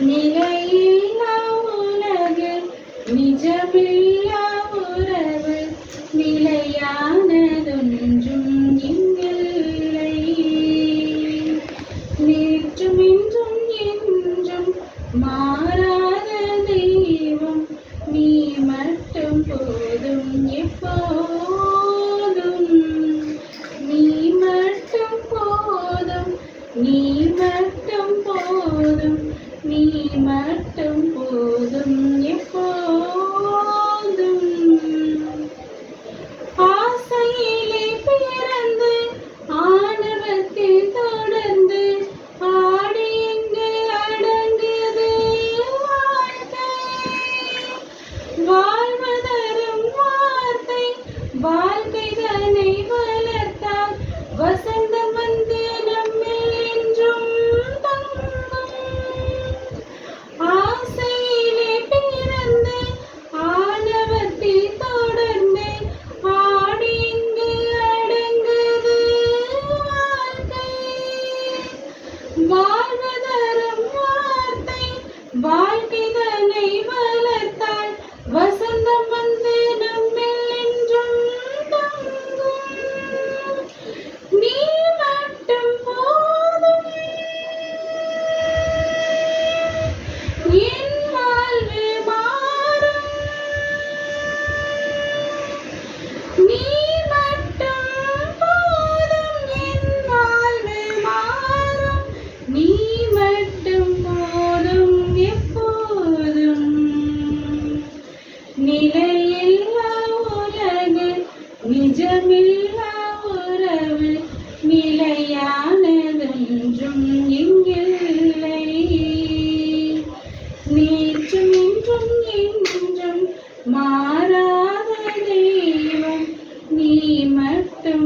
நிலையில்லா உலகு நிஜமில்லா உறவு நிலையானதொன்றும் இங்கில்லை. நேற்றும் இன்றும் என்றும் மாறாத தெய்வம் நீ மட்டும் போதும் எப்போதும். நீ மட்டும் போதும் நீ மட்டும் போதும். நீ மட்டும் போதும் எப்போதும். ஆசையிலே பிறந்து ஆணவத்தில் தொடர்ந்து ஆடி எங்கு அடங்குது வாழ்வதரும் வார்த்தை வாழ்க்கை வாழ்வதரும் வார்த்தை வாழ்க்கை நிஜமில்லா உறவு நிலையானதென்றும் இங்கில்லை நேற்றும் இன்றும் என்றும் மாறாத தெய்வம் நீ மட்டும்